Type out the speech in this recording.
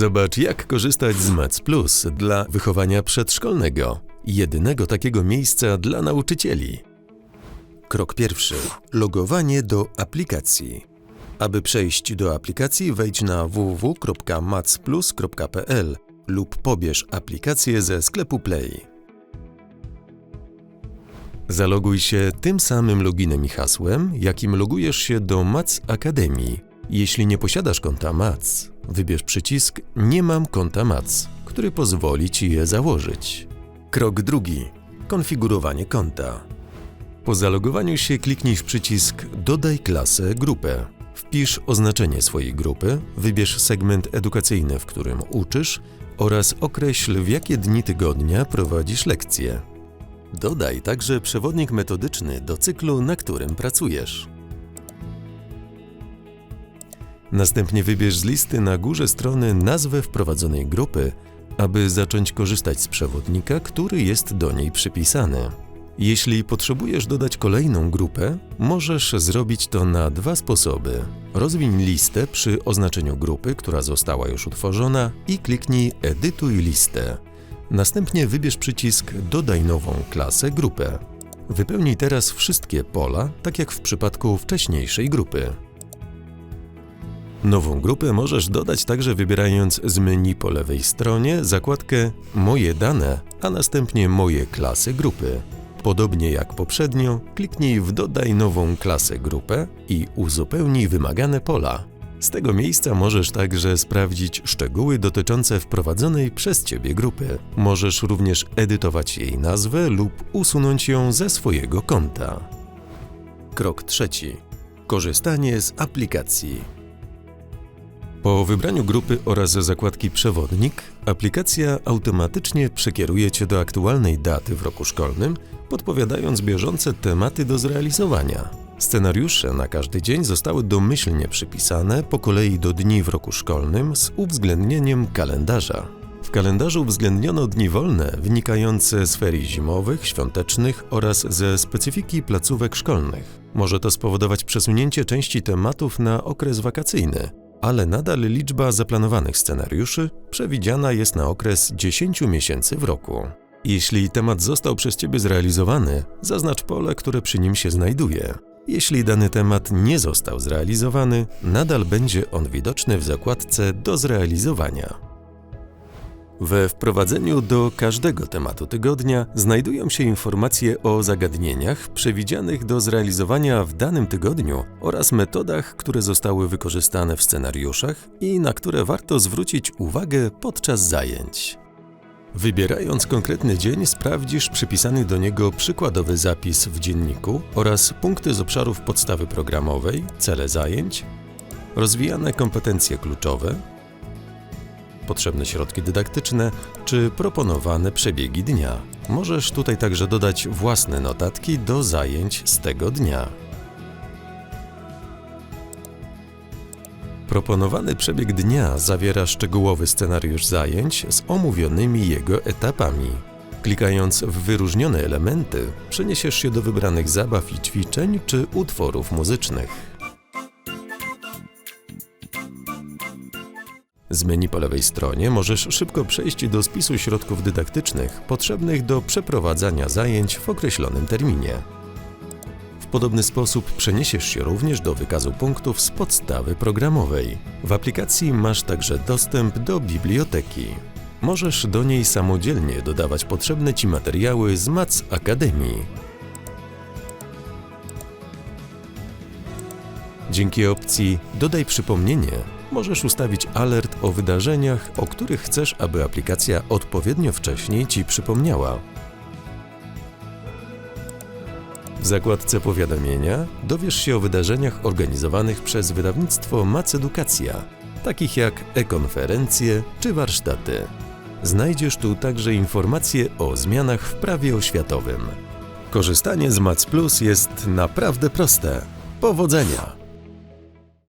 Zobacz, jak korzystać z Mac Plus dla wychowania przedszkolnego. Jedynego takiego miejsca dla nauczycieli. Krok pierwszy. Logowanie do aplikacji. Aby przejść do aplikacji, wejdź na www.macplus.pl lub pobierz aplikację ze sklepu Play. Zaloguj się tym samym loginem i hasłem, jakim logujesz się do Mac Akademii. Jeśli nie posiadasz konta Mac, wybierz przycisk Nie mam konta Mac, który pozwoli Ci je założyć. Krok drugi. Konfigurowanie konta. Po zalogowaniu się kliknij w przycisk Dodaj klasę, grupę. Wpisz oznaczenie swojej grupy, wybierz segment edukacyjny, w którym uczysz oraz określ w jakie dni tygodnia prowadzisz lekcje. Dodaj także przewodnik metodyczny do cyklu, na którym pracujesz. Następnie wybierz z listy na górze strony nazwę wprowadzonej grupy, aby zacząć korzystać z przewodnika, który jest do niej przypisany. Jeśli potrzebujesz dodać kolejną grupę, możesz zrobić to na dwa sposoby. Rozwiń listę przy oznaczeniu grupy, która została już utworzona i kliknij Edytuj listę. Następnie wybierz przycisk Dodaj nową klasę grupę. Wypełnij teraz wszystkie pola, tak jak w przypadku wcześniejszej grupy. Nową grupę możesz dodać także wybierając z menu po lewej stronie zakładkę Moje dane, a następnie Moje klasy grupy. Podobnie jak poprzednio, kliknij w Dodaj nową klasę grupę i uzupełnij wymagane pola. Z tego miejsca możesz także sprawdzić szczegóły dotyczące wprowadzonej przez Ciebie grupy. Możesz również edytować jej nazwę lub usunąć ją ze swojego konta. Krok trzeci. Korzystanie z aplikacji. Po wybraniu grupy oraz zakładki Przewodnik, aplikacja automatycznie przekieruje Cię do aktualnej daty w roku szkolnym, podpowiadając bieżące tematy do zrealizowania. Scenariusze na każdy dzień zostały domyślnie przypisane po kolei do dni w roku szkolnym z uwzględnieniem kalendarza. W kalendarzu uwzględniono dni wolne wynikające z ferii zimowych, świątecznych oraz ze specyfiki placówek szkolnych. Może to spowodować przesunięcie części tematów na okres wakacyjny, ale nadal liczba zaplanowanych scenariuszy przewidziana jest na okres 10 miesięcy w roku. Jeśli temat został przez Ciebie zrealizowany, zaznacz pole, które przy nim się znajduje. Jeśli dany temat nie został zrealizowany, nadal będzie on widoczny w zakładce do zrealizowania. We wprowadzeniu do każdego tematu tygodnia znajdują się informacje o zagadnieniach przewidzianych do zrealizowania w danym tygodniu oraz metodach, które zostały wykorzystane w scenariuszach i na które warto zwrócić uwagę podczas zajęć. Wybierając konkretny dzień, sprawdzisz przypisany do niego przykładowy zapis w dzienniku oraz punkty z obszarów podstawy programowej, cele zajęć, rozwijane kompetencje kluczowe, potrzebne środki dydaktyczne czy proponowane przebiegi dnia. Możesz tutaj także dodać własne notatki do zajęć z tego dnia. Proponowany przebieg dnia zawiera szczegółowy scenariusz zajęć z omówionymi jego etapami. Klikając w wyróżnione elementy, przeniesiesz się do wybranych zabaw i ćwiczeń czy utworów muzycznych. Z menu po lewej stronie możesz szybko przejść do spisu środków dydaktycznych potrzebnych do przeprowadzania zajęć w określonym terminie. W podobny sposób przeniesiesz się również do wykazu punktów z podstawy programowej. W aplikacji masz także dostęp do biblioteki. Możesz do niej samodzielnie dodawać potrzebne Ci materiały z Mac Akademii. Dzięki opcji Dodaj przypomnienie możesz ustawić alert o wydarzeniach, o których chcesz, aby aplikacja odpowiednio wcześniej Ci przypomniała. W zakładce Powiadomienia dowiesz się o wydarzeniach organizowanych przez wydawnictwo Mac Edukacja, takich jak e-konferencje czy warsztaty. Znajdziesz tu także informacje o zmianach w prawie oświatowym. Korzystanie z Mac Plus jest naprawdę proste. Powodzenia!